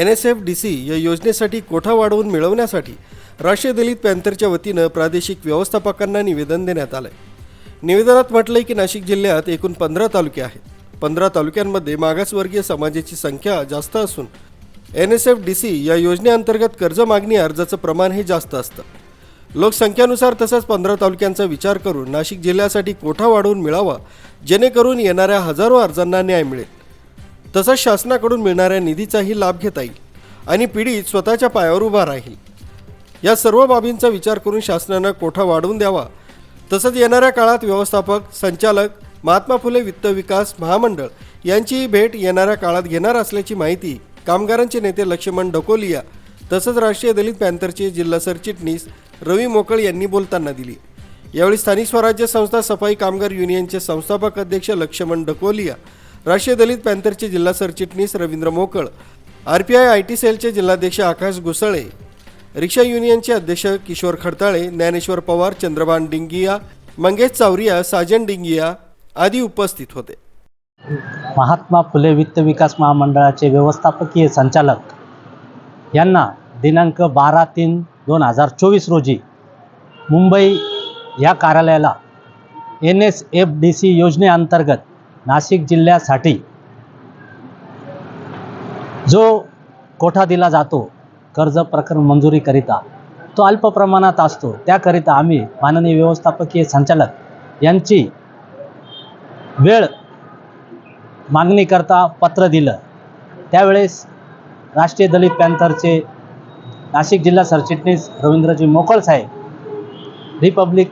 N S F D C या योजनेसाठी कोठा वाढवून मिळवण्यासाठी राष्ट्रीय दलित पॅन्थरच्या वतीनं प्रादेशिक व्यवस्थापकांना निवेदन देण्यात आलं आहे निवेदनात म्हटलंय की नाशिक जिल्ह्यात एकूण पंधरा तालुके आहेत. पंधरा तालुक्यांमध्ये मागासवर्गीय समाजाची संख्या जास्त असून N S F D C या योजनेअंतर्गत कर्ज मागणी अर्जाचं प्रमाण हे जास्त असतं. लोकसंख्येनुसार तसंच पंधरा तालुक्यांचा विचार करून नाशिक जिल्ह्यासाठी कोठा वाढवून मिळावा जेणेकरून येणाऱ्या हजारो अर्जांना न्याय मिळेल. तसंच शासनाकडून मिळणाऱ्या निधीचाही लाभ घेता येईल आणि पीडित स्वतःच्या पायावर उभा राहील. या सर्व बाबींचा विचार करून शासनानं कोठा वाढवून द्यावा? तसंच येणाऱ्या काळात व्यवस्थापक संचालक महात्मा फुले वित्त विकास महामंडळ यांचीही भेट येणाऱ्या काळात घेणार असल्याची माहिती कामगारांचे नेते लक्ष्मण डकोलिया तसंच राष्ट्रीय दलित पॅन्थरचे जिल्हा सरचिटणीस रवी मोकळ यांनी बोलताना दिली. यावेळी स्थानिक स्वराज्य संस्था सफाई कामगार युनियनचे संस्थापक अध्यक्ष लक्ष्मण डकोलिया राष्ट्रीय दलित पॅन्थरचे जिल्हा सरचिटणीस Ravindra Mokal R P I I T सेलचे जिल्हाध्यक्ष आकाश घुसळे रिक्षा युनियनचे अध्यक्ष किशोर खडताळे ज्ञानेश्वर पवार चंद्रभान डिंगिया मंगेश चावरिया साजन डिंगिया आदी उपस्थित होते. महात्मा फुले वित्त विकास महामंडळाचे व्यवस्थापकीय संचालक यांना दिनांक बारा तीन दोन हजार चोवीस रोजी मुंबई या कार्यालयाला N S F D C योजनेअंतर्गत नाशिक जिल्ह्यासाठी जो कोठा दिला जातो कर्ज प्रकरण मंजुरीकरिता तो अल्प प्रमाणात असतो. त्याकरिता आम्ही माननीय व्यवस्थापकीय संचालक यांची वेळ मागणीकरता पत्र दिलं. त्यावेळेस राष्ट्रीय दलित पॅन्थरचे नाशिक जिल्हा सरचिटणीस रवींद्रजी मोकळ साहेब republic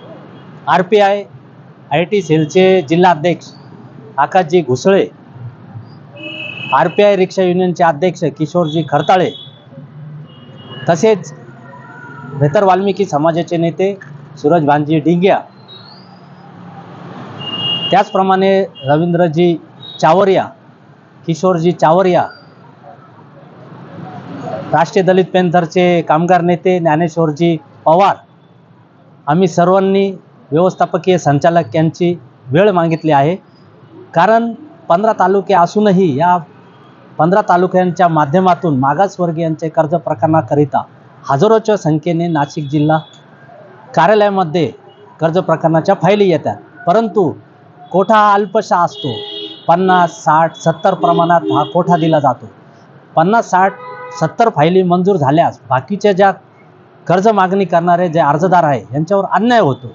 R P I I T सेलचे जिल्हाध्यक्ष आकाशजी घुसळे. आर पी आय रिक्षा युनियनचे अध्यक्ष किशोरजी खरताळे. तसेच बेतर वाल्मिकी समाजाचे नेते सूरज भानजी डिंग्या. त्याचप्रमाणे रवींद्रजी चावरिया किशोरजी चावरिया. राष्ट्रीय दलित पॅंथरचे कामगार नेते ज्ञानेश्वरजी पवार. आम्ही सर्वांनी व्यवस्थापकीय संचालक यांची वेळ मागितली आहे. कारण पंधरा तालुके असूनही या पंधरा तालुक्यांच्या माध्यमातून मागासवर्गीयांचे कर्ज प्रकरणाकरिता हजारोच्या संख्येने नाशिक जिल्हा कार्यालयामध्ये कर्ज प्रकरणाच्या फायली येतात. परंतु कोठा हा अल्पशा असतो? पन्नास साठ सत्तर प्रमाणात हा कोठा दिला जातो? पन्नास साठ सत्तर फायली मंजूर झाल्यास बाकीच्या ज्या कर्ज मागणी करणारे जे अर्जदार आहे यांच्यावर अन्याय होतो.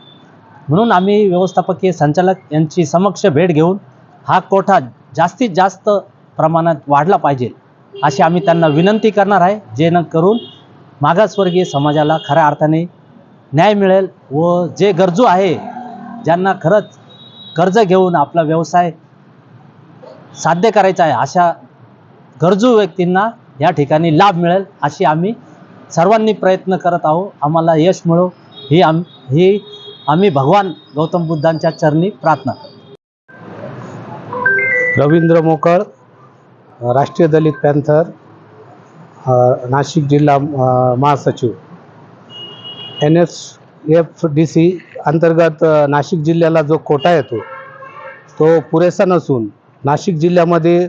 म्हणून आम्ही व्यवस्थापकीय संचालक यांची समक्ष भेट घेऊन हा कोठा जास्तीत जास्त प्रमाणात वाढला पाहिजे अशी आम्ही त्यांना विनंती करणार आहे जेणेकरून मागासवर्गीय समाजाला खऱ्या अर्थाने न्याय मिळेल व जे गरजू आहे ज्यांना खरंच कर्ज घेऊन आपला व्यवसाय साध्य करायचा आहे अशा गरजू व्यक्तींना या ठिकाणी लाभ मिळेल अशी आम्ही सर्वांनी प्रयत्न करत आहोत आम्हाला यश मिळो ही आम ही आम्ही भगवान गौतम बुद्धांच्या चरणी प्रार्थना करतो. रवींद्र मोकळ राष्ट्रीय दलित पॅन्थर नाशिक जिल्हा महासचिव. N S F D C अंतर्गत नाशिक जिल्ह्याला जो कोटा येतो तो पुरेसा नसून नाशिक जिल्ह्यामध्ये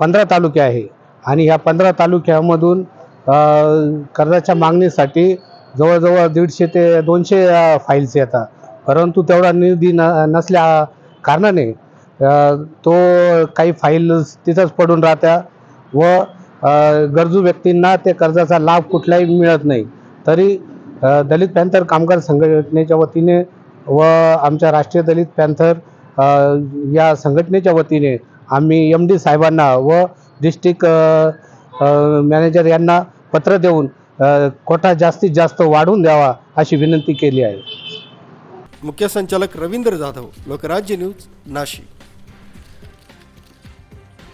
पंधरा तालुके आहे आणि ह्या पंधरा तालुक्यामधून कर्जाच्या मागणीसाठी जवळजवळ दीडशे ते दोनशे फाईल्स येतात. परंतु तेवढा निधी न नसल्या कारणाने तो काही फाईल तिथंच पडून राहत्या व गरजू व्यक्तींना ते कर्जाचा लाभ कुठलाही मिळत नाही. तरी दलित पॅन्थर कामगार संघटनेच्या वतीने व आमच्या राष्ट्रीय दलित पॅन्थर या संघटनेच्या वतीने आम्ही एम डी साहेबांना व डिस्ट्रिक्ट मॅनेजर यांना पत्र देऊन कोटा जास्तीत जास्त वाढवून द्यावा अशी विनंती केली आहे. मुख्य संचालक रवींद्र जाधव लोकराज्य न्यूज नाशिक.